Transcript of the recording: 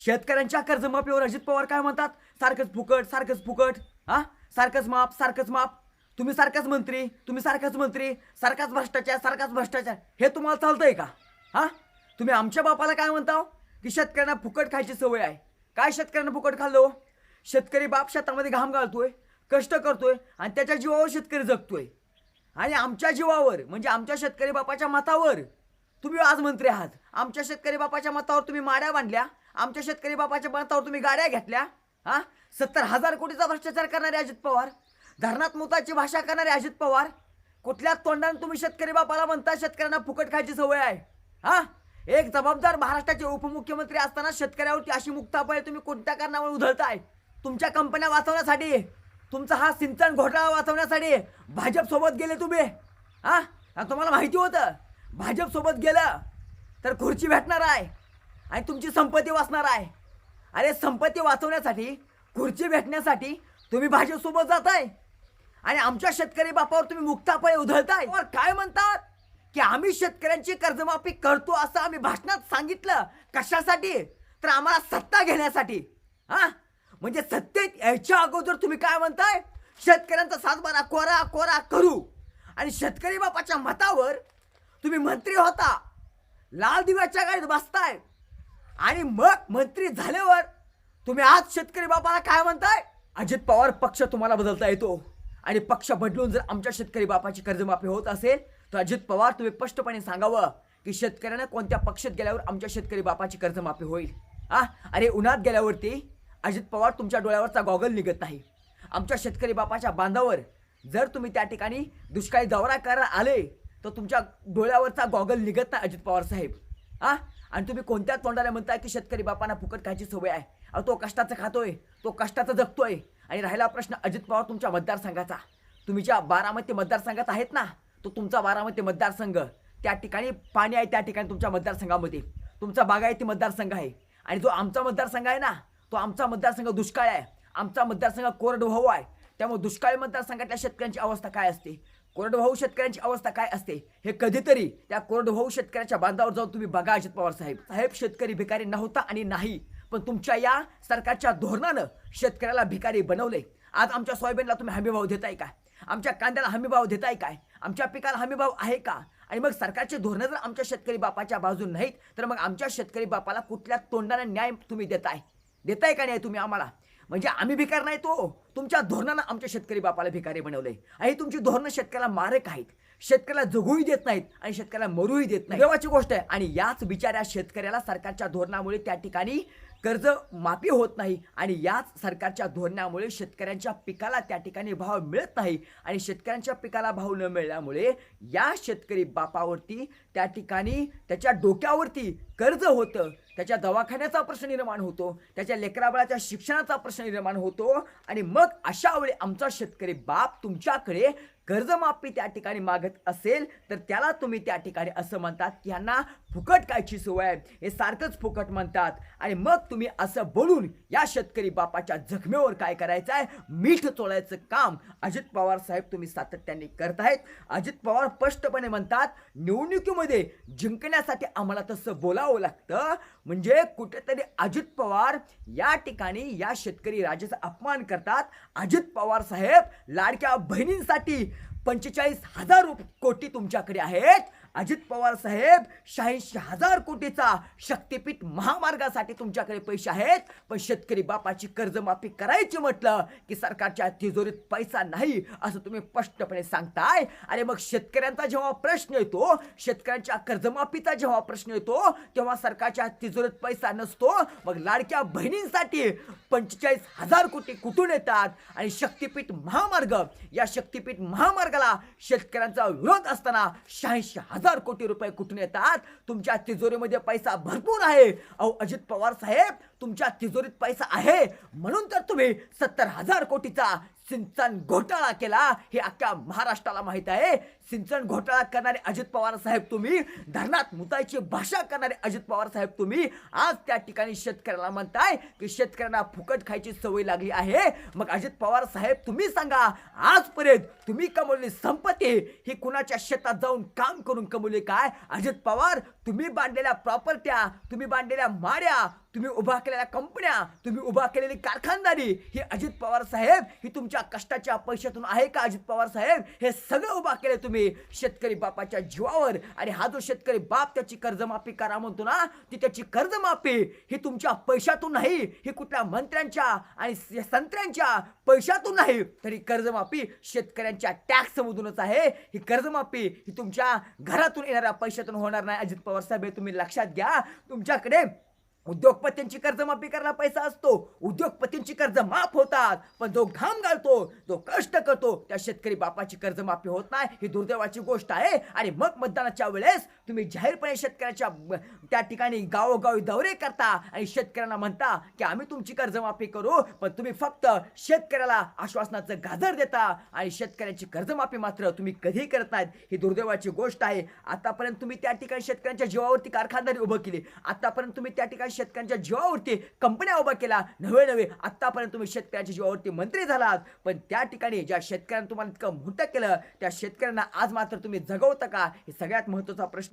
शेतकऱ्यांच्या कर्जमाफीवर अजित पवार काय म्हणतात? सारखंच फुकट सारखंच फुकट. हा? सारखंच माप सारखंच माप. तुम्ही सारखाच मंत्री तुम्ही सारखाच मंत्री सारखाच भ्रष्टाचार सारखाच भ्रष्टाचार. हे तुम्हाला चालतंय का? हा? तुम्ही आमच्या बापाला काय म्हणता की शेतकऱ्यांना फुकट खायची सवय आहे. काय शेतकऱ्यांना फुकट खाल्लो हो? शेतकरी बाप शेतामध्ये घाम घालतोय कष्ट करतोय आणि त्याच्या जीवावर शेतकरी जगतोय. आणि आमच्या जीवावर म्हणजे आमच्या शेतकरी बापाच्या मतावर तुम्ही आज मंत्री आहात. आमच्या शेतकरी बापाच्या मतावर तुम्ही माड्या बांधल्या. आमच्या शेतकरी बापाच्या मतावर तुम्ही गाड्या घेतल्या हा? सत्तर हजार कोटीचा भ्रष्टाचार करणारे अजित पवार धरणात मुताची भाषा करणारे अजित पवार कुठल्या तोंडाने तुम्ही शेतकरी बापाला म्हणता शेतकऱ्यांना फुकट खायची सवय आहे हा? एक जबाबदार महाराष्ट्राचे उपमुख्यमंत्री असताना शेतकऱ्यावरती अशी मुक्तापळे तुम्ही कोणत्या कारणावर उधळताय? तुमच्या कंपन्या वाचवण्यासाठी तुमचा हा सिंचन घोटाळा वाचवण्यासाठी भाजपसोबत गेले तुम्ही हा? तुम्हाला माहिती होतं भाजपसोबत गेलं तर खुर्ची भेटणार आहे. आणि तुमची संपत्ती वाचणार आहे. अरे संपत्ती वाचवण्यासाठी खुर्ची भेटण्यासाठी तुम्ही भाजपसोबत जाताय. आणि आमच्या शेतकरी बापावर तुम्ही मुक्तापळे उधळताय. काय म्हणतात? की आम्ही शेतकऱ्यांची कर्जमाफी करतो असं आम्ही भाषणात सांगितलं. कशासाठी? तर आम्हाला सत्ता घेण्यासाठी. हा? म्हणजे सत्तेत यायच्या अगोदर तुम्ही काय म्हणताय? शेतकऱ्यांचा सातबारा कोरा कोरा करू. आणि शेतकरी बापाच्या मतावर तुम्ही मंत्री होता. लाल दिव्याच्या गाडीत बसताय. आणि मग मंत्री झाल्यावर तुम्ही आज शेतकरी बापाला काय म्हणताय? अजित पवार पक्ष तुम्हाला बदलता येतो. आणि पक्ष बदलून जर आमच्या शेतकरी बापाची कर्जमाफी होत असेल तर अजित पवार तुम्ही स्पष्टपणे सांगावं की शेतकऱ्यांना कोणत्या पक्षात गेल्यावर आमच्या शेतकरी बापाची कर्जमाफी होईल. आ? अरे उन्हात गेल्यावरती अजित पवार तुमच्या डोळ्यावरचा गॉगल निघत नाही. आमच्या शेतकरी बापाच्या बांधावर जर तुम्ही त्या ठिकाणी दुष्काळी दौरा करायला आले तर तुमच्या डोळ्यावरचा गॉगल निघत नाही अजित पवार साहेब. हा? आणि तुम्ही कोणत्या तोंडाला म्हणताय की शेतकरी बापांना फुकट खायची सवय आहे? अहो तो कष्टाचं खातोय तो कष्टाचं जगतोय. आणि राहिला प्रश्न अजित पवार तुमच्या मतदारसंघाचा. तुम्ही ज्या बारामती मतदारसंघात आहेत ना तो तुमचा बारामती मतदारसंघ. त्या ठिकाणी पाणी आहे त्या ठिकाणी तुमच्या मतदारसंघामध्ये. तुमचा बागायती मतदारसंघ आहे. आणि जो आमचा मतदारसंघ आहे ना तो आमचा मतदारसंघ दुष्काळ आहे. आमचा मतदारसंघ कोरडवाहू आहे. त्यामुळे दुष्काळी मतदारसंघातल्या शेतकऱ्यांची अवस्था काय असते? कोरडवाहू शेतकऱ्यांची अवस्था काय असते? हे कधीतरी त्या कोरडवाहू शेतकऱ्याच्या बांधावर जाऊन तुम्ही बघा अजित पवार साहेब. साहेब शेतकरी भिकारी नव्हता आणि नाही पण तुमच्या या सरकारच्या धोरणानं शेतकऱ्याला भिकारी बनवले. आज आमच्या सोयाबीनला तुम्ही हमीभाव देताय काय आमच्या कांद्याला हमीभाव देताय काय? आमच्या पिकाला हमीभाव आहे का? आणि मग सरकारचे धोरणं जर आमच्या शेतकरी बापाच्या बाजून नाहीत तर मग आमच्या शेतकरी बापाला कुठल्या तोंडाने न्याय तुम्ही देताय? देताय का नाही तुम्ही आम्हाला? म्हणजे आम्ही भिकार नाही तो. तुमच्या धोरणानं आमच्या शेतकरी बापाला भिकारी बनवलंय. आणि तुमची धोरणं शेतकऱ्याला मारक आहेत. शेतकऱ्याला जगूही देत नाहीत आणि शेतकऱ्याला मरूही देत नाही देवाची गोष्ट आहे. आणि याच बिचाऱ्या शेतकऱ्याला सरकारच्या धोरणामुळे त्या ठिकाणी कर्ज माफी होत नाही आणि याच सरकारच्या धोरणामुळे शेतकऱ्यांच्या पिकाला त्या ठिकाणी भाव मिळत नाही आणि शेतकऱ्यांच्या पिकाला भाव न मिळाल्यामुळे या शेतकरी बापावरती त्या ठिकाणी त्याच्या डोक्यावरती कर्ज होतं. त्याच्या दवाखान्याचा प्रश्न निर्माण होतो. त्याच्या लेकराबाळाच्या शिक्षणाचा प्रश्न निर्माण होतो. आणि मग अशा वेळी आमचा शेतकरी बाप तुमच्याकडे कर्जमाफी त्या ठिकाणी मागत असेल तर त्याला तुम्ही त्या ठिकाणी असं म्हणतात की ह्यांना फुकट कायची सवय आहे. हे सारखंच फुकट म्हणतात. आणि मग तुम्ही असं बोलून या शेतकरी बापाच्या जखमेवर काय करायचं आहे? मीठ चोळायचं काम अजित पवार साहेब तुम्ही सातत्याने करतायत अजित पवार स्पष्टपणे म्हणतात निवडणुकीमध्ये जिंकण्यासाठी आम्हाला तसं बोलावं लागतं. म्हणजे कुठेतरी अजित पवार या ठिकाणी या शेतकरी राजाचा अपमान करतात. अजित पवार साहेब लाडक्या बहिणींसाठी पंचेचाळीस हजार रुप- कोटी तुमच्याकडे आहेत. अजित पवार साहेब शहाऐंशी हजार कोटीचा शक्तीपीठ महामार्गासाठी तुमच्याकडे पैसे आहेत. पण शेतकरी बापाची कर्जमाफी करायची म्हटलं की सरकारच्या तिजोरीत पैसा नाही असं तुम्ही स्पष्टपणे सांगताय. आणि मग शेतकऱ्यांचा जेव्हा प्रश्न येतो शेतकऱ्यांच्या कर्जमाफीचा जेव्हा प्रश्न येतो तेव्हा सरकारच्या तिजोरीत पैसा नसतो. मग लाडक्या बहिणींसाठी पंचेचाळीस हजार कोटी कुठून येतात? आणि शक्तीपीठ महामार्ग या शक्तीपीठ महामार्गाला शेतकऱ्यांचा विरोध असताना शहाऐंशी हजार कोटी रुपये कुठून येतात? तुमच्या तिजोरीमध्ये पैसा भरपूर आहे. अहो अजित पवार साहेब तुमच्या तिजोरीत पैसा आहे. म्हणून तर तुम्ही सत्तर हजार कोटीचा सिंचन घोटाळा केला हे अख्ख्या महाराष्ट्राला माहीत आहे. सिंचन घोटाळा करणारे अजित पवार साहेब तुम्ही धरणात मुतायची भाषा करणारे अजित पवार साहेब तुम्ही आज त्या ठिकाणी शेतकऱ्याला म्हणताय की शेतकऱ्यांना फुकट खायची सवय लागली आहे. मग अजित पवार साहेब तुम्ही सांगा आजपर्यंत तुम्ही कमवलेली संपत्ती ही कुणाच्या शेतात जाऊन काम करून कमवली काय? अजित पवार तुम्ही बांधलेल्या प्रॉपर्ट्या तुम्ही बांधलेल्या माड्या तुम्ही उभा केलेल्या कंपन्या तुम्ही उभा केलेली कारखानदारी ही अजित पवार साहेब ही तुमच्या कष्टाच्या पैशातून आहे का अजित पवार साहेब? हे सगळं उभा केले तुम्ही. शेतकरी बापाच्या जीवावर. आणि हा जो शेतकरी बाप त्याची कर्जमाफी करा म्हणतो ना ती त्याची कर्जमाफी ही तुमच्या पैशातून नाही ही कुठल्या मंत्र्यांच्या आणि संत्र्यांच्या पैशातून नाही तरी कर्जमाफी शेतकऱ्यांच्या टॅक्समधूनच आहे. ही कर्जमाफी ही तुमच्या घरातून येणाऱ्या पैशातून होणार नाही. अजित पवार साहेब हे तुम्ही लक्षात घ्या. तुमच्याकडे उद्योगपतींची कर्जमाफी करायला पैसा असतो. उद्योगपतींची कर्ज माफ होतात. पण जो घाम घालतो जो कष्ट करतो त्या शेतकरी बापाची कर्जमाफी होत नाही. ही दुर्दैवाची गोष्ट आहे. आणि मग मतदानाच्या वेळेस तुम्ही जाहीरपणे शेतकऱ्याच्या त्या ठिकाणी गावोगावी दौरे करता आणि शेतकऱ्यांना म्हणता की आम्ही तुमची कर्जमाफी करू पण तुम्ही फक्त शेतकऱ्याला आश्वासनाचं गाजर देता आणि शेतकऱ्यांची कर्जमाफी मात्र तुम्ही कधी करत नाहीत. ही दुर्दैवाची गोष्ट आहे. आतापर्यंत तुम्ही त्या ठिकाणी शेतकऱ्यांच्या जीवावरती कारखानदारी उभं केली. आतापर्यंत तुम्ही त्या ठिकाणी शेतकऱ्यांच्या जीवावरती कंपन्या उभा केला. नवे नवे आत्तापर्यंत तुम्ही शेतकऱ्यांच्या जीवावरती मंत्री झालात. पण त्या ठिकाणी ज्या शेतकऱ्यांना तुम्हाला इतकं मोठं केलं त्या शेतकऱ्यांना आज मात्र तुम्ही जगवता का? हे सगळ्यात महत्त्वाचा प्रश्न